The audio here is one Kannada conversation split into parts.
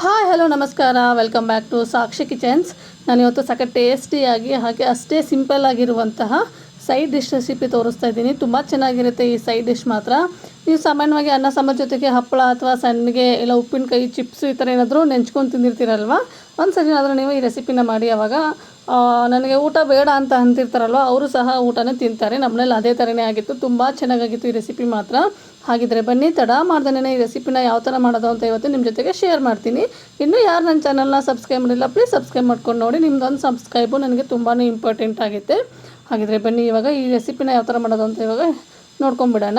ಹಾಯ್, ಹಲೋ, ನಮಸ್ಕಾರ. Welcome back to Sakshi kitchens ನಾನು ಇವತ್ತು ಸಖ ಟೇಸ್ಟಿಯಾಗಿ ಹಾಗೆ ಅಷ್ಟೇ ಸಿಂಪಲ್ ಆಗಿರುವಂತಹ ಸೈಡ್ ಡಿಶ್ ರೆಸಿಪಿ ತೋರಿಸ್ತಾ ಇದ್ದೀನಿ. ತುಂಬ ಚೆನ್ನಾಗಿರುತ್ತೆ ಈ ಸೈಡ್ ಡಿಶ್ ಮಾತ್ರ. ನೀವು ಸಾಮಾನ್ಯವಾಗಿ ಅನ್ನ, ಸಾಂಬಾರ್ ಜೊತೆಗೆ ಹಪ್ಪಳ ಅಥವಾ ಸಣ್ಣಗೆ ಇಲ್ಲ ಉಪ್ಪಿನಕಾಯಿ ಚಿಪ್ಸ್ ಈ ಥರ ಏನಾದರೂ ನೆಂಚ್ಕೊಂಡು ತಿಂದಿರ್ತೀರಲ್ವ? ಒಂದು ಸರಿ ಏನಾದರೂ ನೀವು ಈ ರೆಸಿಪಿನ ಮಾಡಿ, ಅವಾಗ ನನಗೆ ಊಟ ಬೇಡ ಅಂತ ಅಂತಿರ್ತಾರಲ್ವ, ಅವರು ಸಹ ಊಟನೇ ತಿಂತಾರೆ. ನಮ್ಮನೇಲಿ ಅದೇ ಥರನೇ ಆಗಿತ್ತು. ತುಂಬ ಚೆನ್ನಾಗಾಗಿತ್ತು ಈ ರೆಸಿಪಿ ಮಾತ್ರ. ಹಾಗಿದ್ರೆ ಬನ್ನಿ, ತಡ ಮಾಡ್ದೇನೆ ಈ ರೆಸಿಪಿನ ಯಾವ ಥರ ಮಾಡೋದು ಅಂತ ಇವತ್ತು ನಿಮ್ಮ ಜೊತೆಗೆ ಶೇರ್ ಮಾಡ್ತೀನಿ. ಇನ್ನೂ ಯಾರು ನನ್ನ ಚಾನಲ್ನ ಸಬ್ಸ್ಕ್ರೈಬ್ ಮಾಡಿಲ್ಲ ಪ್ಲೀಸ್ ಸಬ್ಸ್ಕ್ರೈಬ್ ಮಾಡ್ಕೊಂಡು ನೋಡಿ. ನಿಮ್ದೊಂದು ಸಬ್ಸ್ಕ್ರೈಬು ನನಗೆ ತುಂಬಾ ಇಂಪಾರ್ಟೆಂಟ್ ಆಗುತ್ತೆ ಹಾಗಿದ್ರೆ ಬನ್ನಿ, ಇವಾಗ ಈ ರೆಸಿಪಿನ ಯಾವ ಥರ ಮಾಡೋದು ಅಂತ ಇವಾಗ ನೋಡ್ಕೊಂಬಿಡೋಣ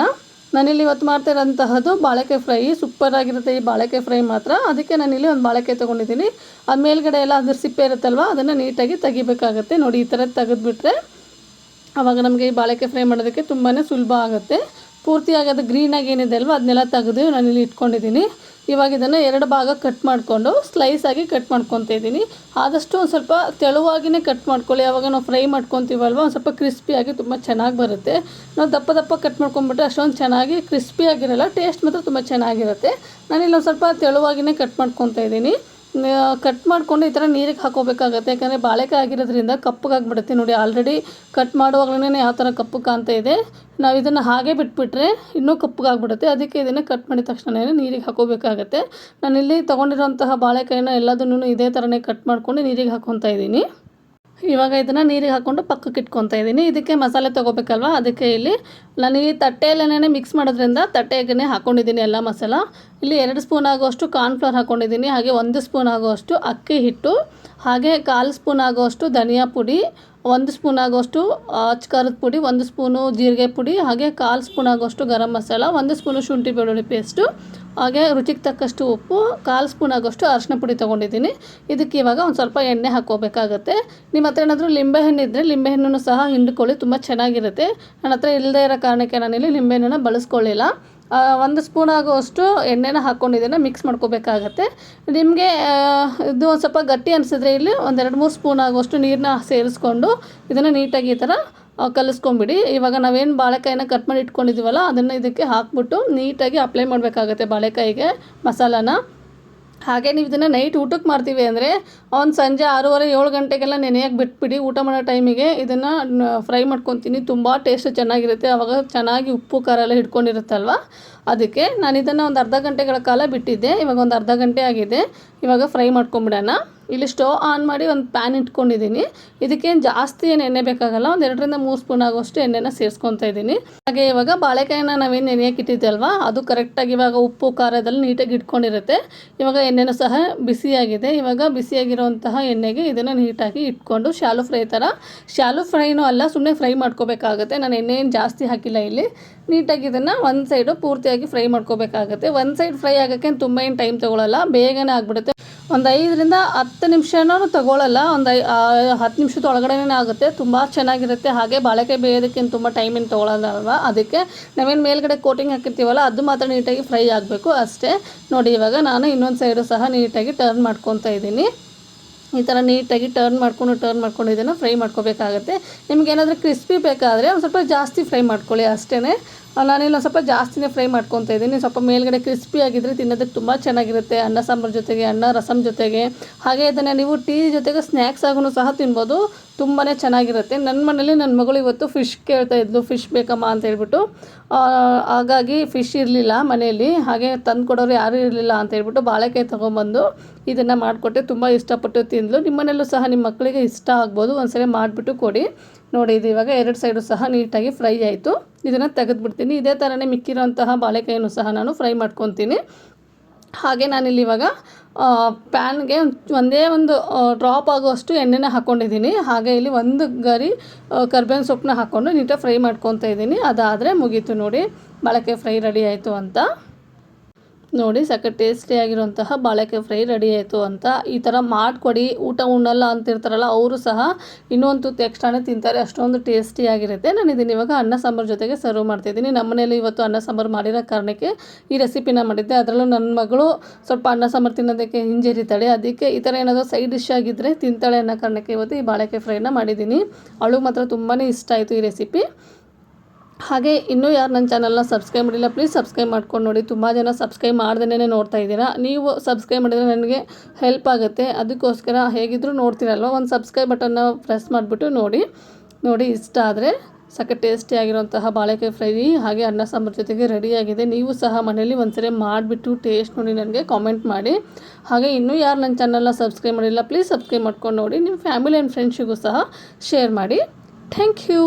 ನಾನಿಲ್ಲಿ ಇವತ್ತು ಮಾಡ್ತಾ ಇರೋಂತಹದ್ದು ಬಾಳೆಕಾಯಿ ಫ್ರೈ. ಸೂಪರ್ ಆಗಿರುತ್ತೆ ಈ ಬಾಳೆಕಾಯಿ ಫ್ರೈ ಮಾತ್ರ. ಅದಕ್ಕೆ ನಾನಿಲ್ಲಿ ಒಂದು ಬಾಳೆಕಾಯಿ ತೊಗೊಂಡಿದ್ದೀನಿ. ಅದು ಮೇಲ್ಗಡೆ ಎಲ್ಲ ಅದ್ರ ಸಿಪ್ಪೆ ಇರುತ್ತಲ್ವ, ಅದನ್ನು ನೀಟಾಗಿ ತೆಗಿಬೇಕಾಗತ್ತೆ. ನೋಡಿ, ಈ ಥರ ತೆಗೆದುಬಿಟ್ರೆ ಆವಾಗ ನಮಗೆ ಈ ಬಾಳೆಕಾಯಿ ಫ್ರೈ ಮಾಡೋದಕ್ಕೆ ತುಂಬಾ ಸುಲಭ ಆಗುತ್ತೆ. ಪೂರ್ತಿಯಾಗಿ ಅದು ಗ್ರೀನಾಗಿ ಏನಿದೆ ಅಲ್ವ, ಅದನ್ನೆಲ್ಲ ತೆಗೆದು ನಾನಿಲ್ಲಿ ಇಟ್ಕೊಂಡಿದ್ದೀನಿ. ಇವಾಗ ಇದನ್ನು ಎರಡು ಭಾಗ ಕಟ್ ಮಾಡಿಕೊಂಡು ಸ್ಲೈಸಾಗಿ ಕಟ್ ಮಾಡ್ಕೊತ ಇದ್ದೀನಿ. ಆದಷ್ಟು ಒಂದು ಸ್ವಲ್ಪ ತೆಳುವಾಗಿಯೇ ಕಟ್ ಮಾಡ್ಕೊಳ್ಳಿ. ಯಾವಾಗ ನಾವು ಫ್ರೈ ಮಾಡ್ಕೊತೀವಲ್ವ, ಒಂದು ಸ್ವಲ್ಪ ಕ್ರಿಸ್ಪಿಯಾಗಿ ತುಂಬ ಚೆನ್ನಾಗಿ ಬರುತ್ತೆ. ನಾವು ದಪ್ಪ ದಪ್ಪ ಕಟ್ ಮಾಡ್ಕೊಂಬಿಟ್ರೆ ಅಷ್ಟೊಂದು ಚೆನ್ನಾಗಿ ಕ್ರಿಸ್ಪಿಯಾಗಿರಲ್ಲ ಟೇಸ್ಟ್ ಮಾತ್ರ ತುಂಬ ಚೆನ್ನಾಗಿರುತ್ತೆ. ನಾನಿಲ್ಲಿ ಒಂದು ಸ್ವಲ್ಪ ತೆಳುವಾಗಿಯೇ ಕಟ್ ಮಾಡ್ಕೊತಾ ಇದ್ದೀನಿ. ಕಟ್ ಮಾಡ್ಕೊಂಡು ಈ ಥರ ನೀರಿಗೆ ಹಾಕೋಬೇಕಾಗತ್ತೆ. ಯಾಕಂದರೆ ಬಾಳೆಕಾಯಿ ಆಗಿರೋದ್ರಿಂದ ಕಪ್ಪಗಾಗ್ಬಿಡುತ್ತೆ ನೋಡಿ. ಆಲ್ರೆಡಿ ಕಟ್ ಮಾಡುವಾಗಲೇ ಯಾವ ಥರ ಕಪ್ಪು ಕಾಣ್ತಾ ಇದೆ. ನಾವು ಇದನ್ನು ಹಾಗೆ ಬಿಟ್ಬಿಟ್ರೆ ಇನ್ನೂ ಕಪ್ಪಗಾಗ್ಬಿಡುತ್ತೆ ಅದಕ್ಕೆ ಇದನ್ನು ಕಟ್ ಮಾಡಿದ ತಕ್ಷಣ ನೀರಿಗೆ ಹಾಕೋಬೇಕಾಗತ್ತೆ. ನಾನಿಲ್ಲಿ ತೊಗೊಂಡಿರೋಂತಹ ಬಾಳೆಕಾಯಿನ ಎಲ್ಲದನ್ನೂ ಇದೇ ಥರನೇ ಕಟ್ ಮಾಡ್ಕೊಂಡು ನೀರಿಗೆ ಹಾಕ್ಕೊತಾ ಇದ್ದೀನಿ. ಇವಾಗ ಇದನ್ನು ನೀರಿಗೆ ಹಾಕ್ಕೊಂಡು ಪಕ್ಕಕ್ಕೆ ಇಟ್ಕೊತಾ ಇದ್ದೀನಿ ಇದಕ್ಕೆ ಮಸಾಲೆ ತೊಗೋಬೇಕಲ್ವ? ಅದಕ್ಕೆ ಇಲ್ಲಿ ನಾನು ಈ ತಟ್ಟೆಯಲ್ಲೇ ಮಿಕ್ಸ್ ಮಾಡೋದ್ರಿಂದ ತಟ್ಟೆಗೆ ಹಾಕ್ಕೊಂಡಿದ್ದೀನಿ ಎಲ್ಲ ಮಸಾಲ. ಇಲ್ಲಿ ಎರಡು ಸ್ಪೂನ್ ಆಗುವಷ್ಟು ಕಾರ್ನ್ಫ್ಲವರ್ ಹಾಕ್ಕೊಂಡಿದ್ದೀನಿ ಹಾಗೆ ಒಂದು ಸ್ಪೂನ್ ಆಗುವಷ್ಟು ಅಕ್ಕಿ ಹಿಟ್ಟು. ಹಾಗೆ ಕಾಲು ಸ್ಪೂನ್ ಆಗುವಷ್ಟು ಧನಿಯಾ ಪುಡಿ. ಒಂದು ಸ್ಪೂನ್ ಆಗುವಷ್ಟು ಅಚ್ಕರದ ಪುಡಿ. ಒಂದು ಸ್ಪೂನು ಜೀರಿಗೆ ಪುಡಿ. ಹಾಗೆ ಕಾಲು ಸ್ಪೂನ್ ಆಗುವಷ್ಟು ಗರಂ ಮಸಾಲ. ಒಂದು ಸ್ಪೂನು ಶುಂಠಿ ಬೆಳ್ಳುಳ್ಳಿ ಪೇಸ್ಟು. ಹಾಗೆ ರುಚಿಗೆ ತಕ್ಕಷ್ಟು ಉಪ್ಪು, ಕಾಲು ಸ್ಪೂನ್ ಆಗೋಷ್ಟು ಅರಶಿನ ಪುಡಿ ತೊಗೊಂಡಿದ್ದೀನಿ. ಇದಕ್ಕೆ ಇವಾಗ ಒಂದು ಸ್ವಲ್ಪ ಎಣ್ಣೆ ಹಾಕ್ಕೋಬೇಕಾಗತ್ತೆ. ನಿಮ್ಮ ಹತ್ರ ಏನಾದರೂ ಲಿಂಬೆಹಣ್ಣು ಇದ್ದರೆ ಲಿಂಬೆಹಣ್ಣನ್ನು ಸಹ ಹಿಂಡ್ಕೊಳ್ಳಿ, ತುಂಬ ಚೆನ್ನಾಗಿರುತ್ತೆ. ನನ್ನ ಹತ್ರ ಇಲ್ಲದೇ ಇರೋ ಕಾರಣಕ್ಕೆ ನಾನಿಲ್ಲಿ ಲಿಂಬೆಹಣ್ಣನ್ನು ಬಳಸ್ಕೊಳ್ಳಿಲ್ಲ. ಒಂದು ಸ್ಪೂನ್ ಆಗುವಷ್ಟು ಎಣ್ಣೆನ ಹಾಕ್ಕೊಂಡಿದ್ದೇನೆ ಮಿಕ್ಸ್ ಮಾಡ್ಕೋಬೇಕಾಗತ್ತೆ. ನಿಮಗೆ ಇದು ಒಂದು ಸ್ವಲ್ಪ ಗಟ್ಟಿ ಅನಿಸಿದ್ರೆ ಇಲ್ಲಿ ಒಂದೆರಡು ಮೂರು ಸ್ಪೂನ್ ಆಗುವಷ್ಟು ನೀರನ್ನ ಸೇರಿಸ್ಕೊಂಡು ಇದನ್ನು ನೀಟಾಗಿ ಈ ಥರ ಕಲಿಸ್ಕೊಂಬಿಡಿ. ಇವಾಗ ನಾವೇನು ಬಾಳೆಕಾಯಿನ ಕಟ್ ಮಾಡಿ ಇಟ್ಕೊಂಡಿದ್ದೀವಲ್ಲ ಅದನ್ನು ಇದಕ್ಕೆ ಹಾಕ್ಬಿಟ್ಟು ನೀಟಾಗಿ ಅಪ್ಲೈ ಮಾಡಬೇಕಾಗತ್ತೆ ಬಾಳೆಕಾಯಿಗೆ ಮಸಾಲಾನ. ಹಾಗೆ ನೀವು ಇದನ್ನು ನೈಟ್ ಊಟಕ್ಕೆ ಮಾಡ್ತೀವಿ ಅಂದರೆ ಒಂದು ಸಂಜೆ ಆರೂವರೆ, ಏಳು ಗಂಟೆಗೆಲ್ಲ ನೆನೆಯಕ್ಕೆ ಬಿಟ್ಬಿಡಿ, ಊಟ ಮಾಡೋ ಟೈಮಿಗೆ ಇದನ್ನು ಫ್ರೈ ಮಾಡ್ಕೊತೀನಿ. ತುಂಬ ಟೇಸ್ಟ್ ಚೆನ್ನಾಗಿರುತ್ತೆ. ಆವಾಗ ಚೆನ್ನಾಗಿ ಉಪ್ಪು, ಖಾರ ಎಲ್ಲ ಹಿಡ್ಕೊಂಡಿರುತ್ತಲ್ವ ಅದಕ್ಕೆ ನಾನು ಇದನ್ನು ಒಂದು ಅರ್ಧ ಗಂಟೆಗಳ ಕಾಲ ಬಿಟ್ಟಿದ್ದೆ. ಇವಾಗ ಒಂದು ಅರ್ಧ ಗಂಟೆ ಆಗಿದೆ. ಇವಾಗ ಫ್ರೈ ಮಾಡ್ಕೊಂಬಿಡೋಣ. ಇಲ್ಲಿ ಸ್ಟವ್ ಆನ್ ಮಾಡಿ ಒಂದು ಪ್ಯಾನ್ ಇಟ್ಕೊಂಡಿದ್ದೀನಿ. ಇದಕ್ಕೇನು ಜಾಸ್ತಿ ಏನು ಎಣ್ಣೆ ಬೇಕಾಗಲ್ಲ, ಒಂದು ಎರಡರಿಂದ ಮೂರು ಸ್ಪೂನ್ ಆಗೋಷ್ಟು ಎಣ್ಣೆನ ಸೇರಿಸ್ಕೊತಾ ಇದ್ದೀನಿ. ಹಾಗೆ ಇವಾಗ ಬಾಳೆಕಾಯಿನ ನಾವೇನು ನೆನೆಯಕ್ಕೆ ಇಟ್ಟಿದ್ದಲ್ವ ಅದು ಕರೆಕ್ಟಾಗಿ ಇವಾಗ ಉಪ್ಪು ಖಾರದಲ್ಲಿ ನೀಟಾಗಿ ಇಟ್ಕೊಂಡಿರುತ್ತೆ. ಇವಾಗ ಎಣ್ಣೆನೂ ಸಹ ಬಿಸಿಯಾಗಿದೆ. ಇವಾಗ ಬಿಸಿಯಾಗಿರುವಂತಹ ಎಣ್ಣೆಗೆ ಇದನ್ನು ನೀಟಾಗಿ ಇಟ್ಕೊಂಡು ಶಾಲು ಫ್ರೈ ಥರ ಶಾಲು ಫ್ರೈನೂ ಅಲ್ಲ ಸುಮ್ಮನೆ ಫ್ರೈ ಮಾಡ್ಕೋಬೇಕಾಗುತ್ತೆ. ನಾನು ಎಣ್ಣೆ ಏನು ಜಾಸ್ತಿ ಹಾಕಿಲ್ಲ ಇಲ್ಲಿ. ನೀಟಾಗಿ ಇದನ್ನು ಒಂದು ಸೈಡು ಪೂರ್ತಿಯಾಗಿ ಫ್ರೈ ಮಾಡ್ಕೋಬೇಕಾಗುತ್ತೆ. ಒಂದು ಸೈಡ್ ಫ್ರೈ ಆಗೋಕ್ಕೆ ತುಂಬ ಏನು ಟೈಮ್ ತೊಗೊಳಲ್ಲ, ಬೇಗನೆ ಆಗಿಬಿಡುತ್ತೆ. ಒಂದು ಐದರಿಂದ ಹತ್ತು ನಿಮಿಷನೂ ತಗೊಳ್ಳಲ್ಲ ಒಂದು ಐ ಹತ್ತು ನಿಮಿಷದ ಒಳಗಡೆನೇ ಆಗುತ್ತೆ, ತುಂಬ ಚೆನ್ನಾಗಿರುತ್ತೆ. ಹಾಗೆ ಬಾಳೆಕಾಯಿ ಬೇಯೋದಕ್ಕೇನು ತುಂಬ ಟೈಮ್ ಏನು ತೊಗೊಳಲ್ಲ ಅದಕ್ಕೆ ನಾವೇನು ಮೇಲ್ಗಡೆ ಕೋಟಿಂಗ್ ಹಾಕಿರ್ತೀವಲ್ಲ, ಅದು ಮಾತ್ರ ನೀಟಾಗಿ ಫ್ರೈ ಆಗಬೇಕು ಅಷ್ಟೇ. ನೋಡಿ, ಇವಾಗ ನಾನು ಇನ್ನೊಂದು ಸೈಡು ಸಹ ನೀಟಾಗಿ ಟರ್ನ್ ಮಾಡ್ಕೊತಾ ಇದ್ದೀನಿ. ಈ ಥರ ನೀಟಾಗಿ ಟರ್ನ್ ಮಾಡ್ಕೊಂಡು ಟರ್ನ್ ಮಾಡ್ಕೊಂಡು ಇದನ್ನು ಫ್ರೈ ಮಾಡ್ಕೋಬೇಕಾಗತ್ತೆ. ನಿಮ್ಗೆ ಏನಾದರೂ ಕ್ರಿಸ್ಪಿ ಬೇಕಾದರೆ ಒಂದು ಸ್ವಲ್ಪ ಜಾಸ್ತಿ ಫ್ರೈ ಮಾಡ್ಕೊಳ್ಳಿ ಅಷ್ಟೇ ನಾನಿಲ್ಲ ಸ್ವಲ್ಪ ಜಾಸ್ತಿನೇ ಫ್ರೈ ಮಾಡ್ಕೊತಾ ಇದ್ದೀನಿ. ಸ್ವಲ್ಪ ಮೇಲ್ಗಡೆ ಕ್ರಿಸ್ಪಿ ಆಗಿದ್ದರೆ ತಿನ್ನೋದಕ್ಕೆ ತುಂಬ ಚೆನ್ನಾಗಿರುತ್ತೆ. ಅನ್ನ, ಸಾಂಬಾರು ಜೊತೆಗೆ ಅನ್ನ ರಸಮ್ ಜೊತೆಗೆ. ಹಾಗೆ ಇದನ್ನು ನೀವು ಟೀ ಜೊತೆಗೆ ಸ್ನ್ಯಾಕ್ಸ್ ಆಗೂ ಸಹ ತಿನ್ಬೋದು. ತುಂಬಾ ಚೆನ್ನಾಗಿರುತ್ತೆ. ನನ್ನ ಮನೇಲಿ ನನ್ನ ಮಗಳು ಇವತ್ತು ಫಿಶ್ ಕೇಳ್ತಾ ಇದ್ಲು. ಫಿಶ್ ಬೇಕಮ್ಮ ಅಂತ ಹೇಳ್ಬಿಟ್ಟು. ಹಾಗಾಗಿ ಫಿಶ್ ಇರಲಿಲ್ಲ ಮನೆಯಲ್ಲಿ ಹಾಗೆ ತಂದು ಕೊಡೋರು ಯಾರೂ ಇರಲಿಲ್ಲ ಅಂತ ಹೇಳ್ಬಿಟ್ಟು ಬಾಳೆಕಾಯಿ ತೊಗೊಂಬಂದು ಇದನ್ನು ಮಾಡಿಕೊಟ್ಟೆ. ತುಂಬ ಇಷ್ಟಪಟ್ಟು ನಿಮ್ಮ ಮನೆಯಲ್ಲೂ ಸಹ ನಿಮ್ಮ ಮಕ್ಕಳಿಗೆ ಇಷ್ಟ ಆಗ್ಬೋದು. ಒಂದ್ಸರಿ ಮಾಡಿಬಿಟ್ಟು ಕೊಡಿ. ನೋಡಿ, ಇದು ಇವಾಗ ಎರಡು ಸೈಡು ಸಹ ನೀಟಾಗಿ ಫ್ರೈ ಆಯಿತು. ಇದನ್ನು ತೆಗೆದುಬಿಡ್ತೀನಿ. ಇದೇ ಥರನೇ ಮಿಕ್ಕಿರೋಂತಹ ಬಾಳೆಕಾಯಿನೂ ಸಹ ನಾನು ಫ್ರೈ ಮಾಡ್ಕೊತೀನಿ. ಹಾಗೆ ನಾನಿಲ್ಲಿ ಇವಾಗ ಪ್ಯಾನ್ಗೆ ಒಂದೇ ಒಂದು ಡ್ರಾಪ್ ಆಗುವಷ್ಟು ಎಣ್ಣೆನ ಹಾಕ್ಕೊಂಡಿದ್ದೀನಿ ಹಾಗೆ ಇಲ್ಲಿ ಒಂದು ಗರಿ ಕರ್ಬೇವಿನ ಸೊಪ್ಪನ್ನ ಹಾಕ್ಕೊಂಡು ನೀಟಾಗಿ ಫ್ರೈ ಮಾಡ್ಕೊತಾ ಇದ್ದೀನಿ. ಅದಾದರೆ ಮುಗೀತು ನೋಡಿ. ಬಾಳೆಕಾಯಿ ಫ್ರೈ ರೆಡಿ ಆಯಿತು ಅಂತ. ನೋಡಿ, ಸಖತ್ ಟೇಸ್ಟಿಯಾಗಿರುವಂತಹ ಬಾಳೆಕಾಯಿ ಫ್ರೈ ರೆಡಿ ಆಯಿತು ಅಂತ. ಈ ಥರ ಮಾಡಿಕೊಡಿ, ಊಟ ಉಣ್ಣಲ್ಲ ಅಂತಿರ್ತಾರಲ್ಲ, ಅವರು ಸಹ ಇನ್ನೊಂದು ತುತ್ತು ಎಕ್ಸ್ಟ್ರಾನೇ ತಿಂತಾರೆ. ಅಷ್ಟೊಂದು ಟೇಸ್ಟಿಯಾಗಿರುತ್ತೆ ನಾನು ಇದನ್ನು ಇವಾಗ ಅನ್ನ ಸಾಂಬಾರು ಜೊತೆಗೆ ಸರ್ವ್ ಮಾಡ್ತಿದ್ದೀನಿ. ನಮ್ಮ ಮನೇಲಿ ಇವತ್ತು ಅನ್ನ ಸಾಂಬಾರು ಮಾಡಿರೋ ಕಾರಣಕ್ಕೆ ಈ ರೆಸಿಪಿನ ಮಾಡಿದ್ದೆ. ಅದರಲ್ಲೂ ನನ್ನ ಮಗಳು ಸ್ವಲ್ಪ ಅನ್ನ ಸಾಂಬಾರು ತಿನ್ನೋದಕ್ಕೆ ಹಿಂಜರಿತಾಳೆ. ಅದಕ್ಕೆ ಈ ಥರ ಏನಾದರೂ ಸೈಡ್ ಡಿಶ್ ಆಗಿದ್ದರೆ ತಿಂತಾಳೆ ಅನ್ನೋ ಕಾರಣಕ್ಕೆ ಇವತ್ತು ಈ ಬಾಳೆಕಾಯಿ ಫ್ರೈನ ಮಾಡಿದ್ದೀನಿ. ಅವಳಿಗೆ ಮಾತ್ರ ತುಂಬಾ ಇಷ್ಟ ಆಯಿತು ಈ ರೆಸಿಪಿ ಹಾಗೆ ಇನ್ನೂ ಯಾರು ನನ್ನ ಚಾನಲ್ನ ಸಬ್ಸ್ಕ್ರೈಬ್ ಮಾಡಿಲ್ಲ ಪ್ಲೀಸ್ ಸಬ್ಸ್ಕ್ರೈಬ್ ಮಾಡ್ಕೊಂಡು ನೋಡಿ. ತುಂಬ ಜನ ಸಬ್ಸ್ಕ್ರೈಬ್ ಮಾಡ್ದೇ ನೋಡ್ತಾ ಇದ್ದೀರಾ. ನೀವು ಸಬ್ಸ್ಕ್ರೈಬ್ ಮಾಡಿದರೆ ನನಗೆ ಹೆಲ್ಪ್ ಆಗುತ್ತೆ. ಅದಕ್ಕೋಸ್ಕರ ಹೇಗಿದ್ದರೂ ನೋಡ್ತೀರಲ್ವ? ಒಂದು ಸಬ್ಸ್ಕ್ರೈಬ್ ಬಟನ್ನ ಪ್ರೆಸ್ ಮಾಡಿಬಿಟ್ಟು ನೋಡಿ. ನೋಡಿ, ಇಷ್ಟ ಆದರೆ ಸಖ ಟೇಸ್ಟಿ ಆಗಿರುವಂತಹ ಬಾಳೆಕಾಯಿ ಫ್ರೈ ಹಾಗೆ ಅನ್ನ ಸಾಂಬಾರು ಜೊತೆಗೆ ರೆಡಿಯಾಗಿದೆ ನೀವು ಸಹ ಮನೇಲಿ ಒಂದ್ಸರಿ ಮಾಡಿಬಿಟ್ಟು ಟೇಸ್ಟ್ ನೋಡಿ ನನಗೆ ಕಾಮೆಂಟ್ ಮಾಡಿ. ಹಾಗೆ ಇನ್ನೂ ಯಾರು ನನ್ನ ಚಾನಲ್ನ ಸಬ್ಸ್ಕ್ರೈಬ್ ಮಾಡಿಲ್ಲ ಪ್ಲೀಸ್ ಸಬ್ಸ್ಕ್ರೈಬ್ ಮಾಡ್ಕೊಂಡು ನೋಡಿ. ನಿಮ್ಮ ಫ್ಯಾಮಿಲಿ ಆ್ಯಂಡ್ ಫ್ರೆಂಡ್ಸಿಗೂ ಸಹ ಶೇರ್ ಮಾಡಿ. Thank you